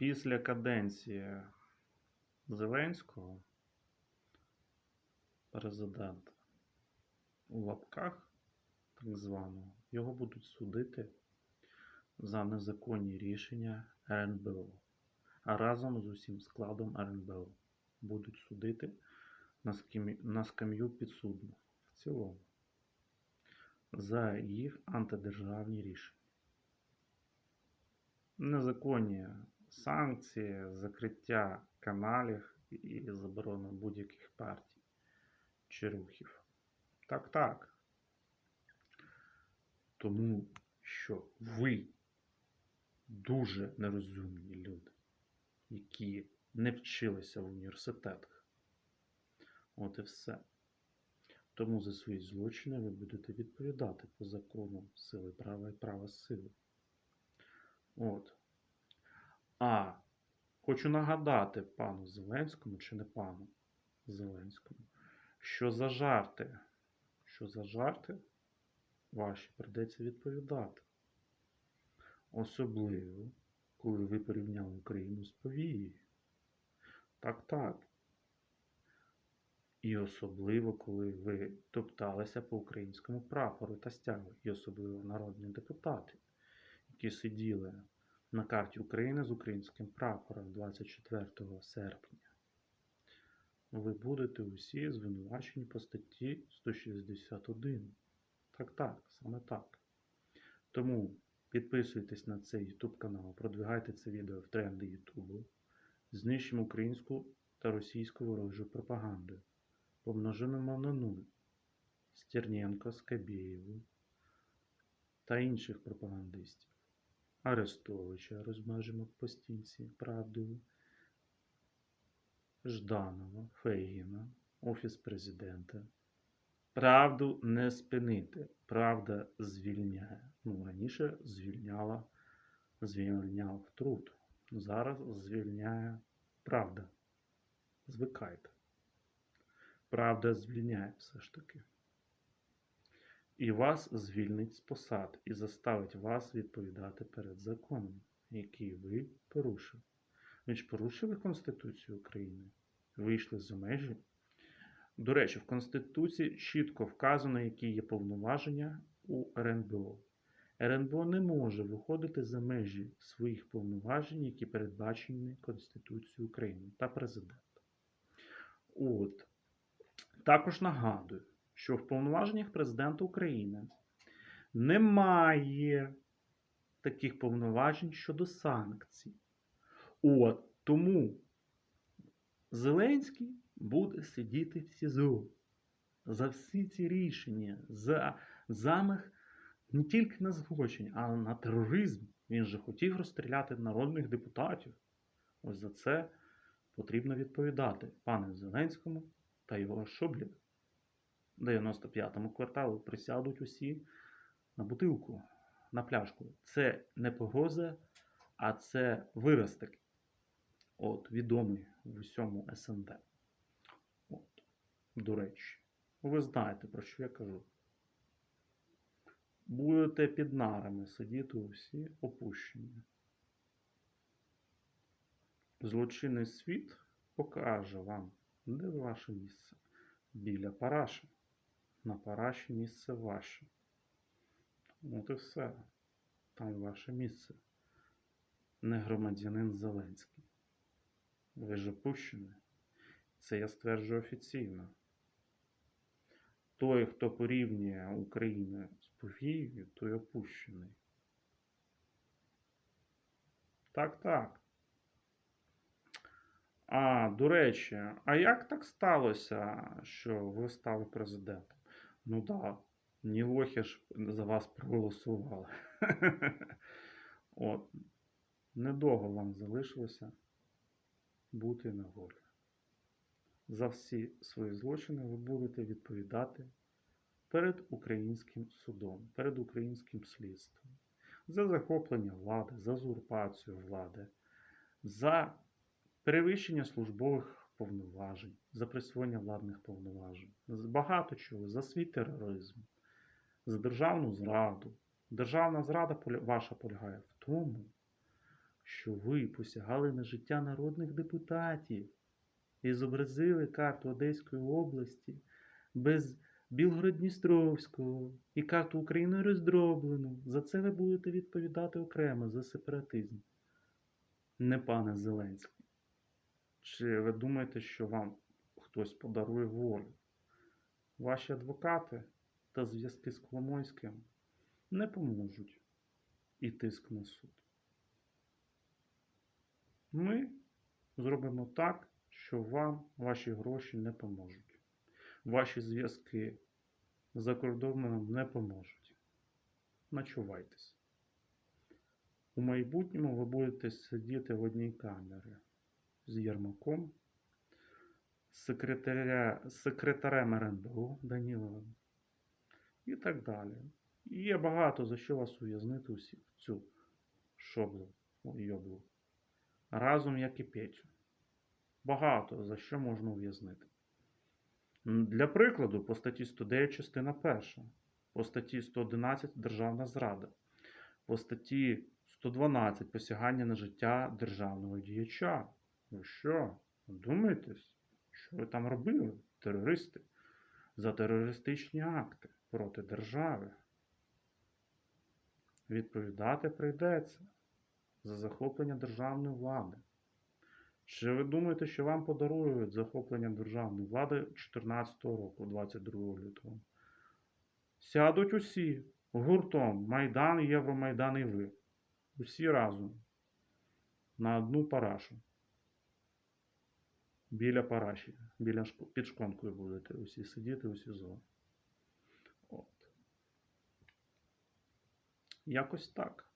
Після каденції Зеленського президента у лапках, так званого, його будуть судити за незаконні рішення РНБО. А разом з усім складом РНБО будуть судити на, скам'ю, підсудних в цілому за їх антидержавні рішення. Незаконні санкції, закриття каналів і заборона будь-яких партій чи рухів. Так, так. Тому що ви дуже нерозумні люди, які не вчилися в університетах. От і все. Тому за свої злочини ви будете відповідати по закону сили права і права сили. От. А хочу нагадати пану Зеленському чи не пану Зеленському, що за жарти, що за жарти ваші придеться відповідати. Особливо, коли ви порівняли Україну з Повією. Так, так. І особливо, коли ви топталися по українському прапору та стягу, і особливо народні депутати, які сиділи на карті України з українським прапором 24 серпня. Ви будете усі звинувачені по статті 161. Так, так, саме так. Тому підписуйтесь на цей YouTube канал, продвигайте це відео в тренди YouTube, знищимо українську та російську ворожу пропаганду. Помножимо на нуль Стерненко, Скабєєву та інших пропагандистів. Арестовича розмежимо по стінці правдою, Жданова, Фейгіна, Офіс президента. Правду не спинити. Правда звільняє. Ну, раніше звільняла, звільняв труд. Зараз звільняє правда. Звикайте. Правда звільняє все ж таки. І вас звільнить з посад і заставить вас відповідати перед законом, який ви порушили. Ви ж порушили Конституцію України, вийшли за межі. До речі, в Конституції чітко вказано, які є повноваження у РНБО. РНБО не може виходити за межі своїх повноважень, які передбачені Конституцією України та президента. От. Також нагадую, що в повноваженнях президента України немає таких повноважень щодо санкцій. От тому Зеленський буде сидіти в СІЗО за всі ці рішення, за замах не тільки на злочин, а на тероризм. Він же хотів розстріляти народних депутатів. Ось за це потрібно відповідати пане Зеленському та його шоблі. 95-му кварталу присядуть усі на бутилку, на пляшку. Це не погроза, а це вираз такий. От, відомий в усьому СНД. От, до речі, ви знаєте, про що я кажу. Будете під нарами сидіти усі опущені. Злочинний світ покаже вам, де ваше місце. Біля параші. На параші місце ваше. От і все. Там ваше місце. Не громадянин Зеленський. Ви ж опущені. Це я стверджую офіційно. Той, хто порівнює Україну з Повією, той опущений. Так, так. А, до речі, а як так сталося, що ви стали президентом? Ну да, ні лохи ж за вас проголосували. От. Недовго вам залишилося бути на волі. За всі свої злочини ви будете відповідати перед українським судом, перед українським слідством, за захоплення влади, за узурпацію влади, за перевищення службових повноважень, за присвоєння владних повноважень, з багато чого, за свій тероризм, за державну зраду. Державна зрада ваша полягає в тому, що ви посягали на життя народних депутатів і зобразили карту Одеської області без Білгород-Дністровського і карту України роздроблену. За це ви будете відповідати окремо за сепаратизм. Не пане Зеленський. Чи ви думаєте, що вам хтось подарує волю? Ваші адвокати та зв'язки з Коломойським не поможуть і тиск на суд. Ми зробимо так, що вам ваші гроші не поможуть. Ваші зв'язки за кордоном не поможуть. Начувайтесь. У майбутньому ви будете сидіти в одній камері з Єрмаком, секретаря, секретарем РНБО Даніловим і так далі. Є багато за що вас ув'язнити усіх в цю шоблу, йоблу. Разом як і Петю. Багато за що можна ув'язнити. Для прикладу, по статті 109 частина 1, по статті 111 Державна зрада, по статті 112 посягання на життя державного діяча. Ви що? Думаєтесь, що ви там робили, терористи? За терористичні акти проти держави. Відповідати прийдеться за захоплення державної влади. Чи ви думаєте, що вам подарують захоплення державної влади 2014 року, 22 лютого? Сядуть усі гуртом Майдан, Євромайдан і ви. Усі разом. На одну парашу. Біля параші, біля під шконкою будете усі сидіти у СІЗО. От. Якось так.